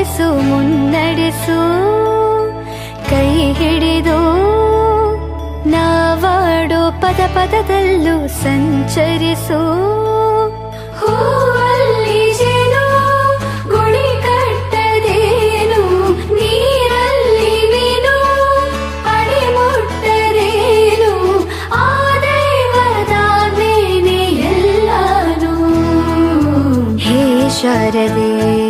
ನೆಲೆಯಾಗಿರಿಸು ಮುನ್ನಡೆಸು ಕೈ ಹಿಡಿದು. ನಾವಾಡೋ ಪದ ಪದದಲ್ಲೂ ಸಂಚರಿಸು. ಶಾರದೇ.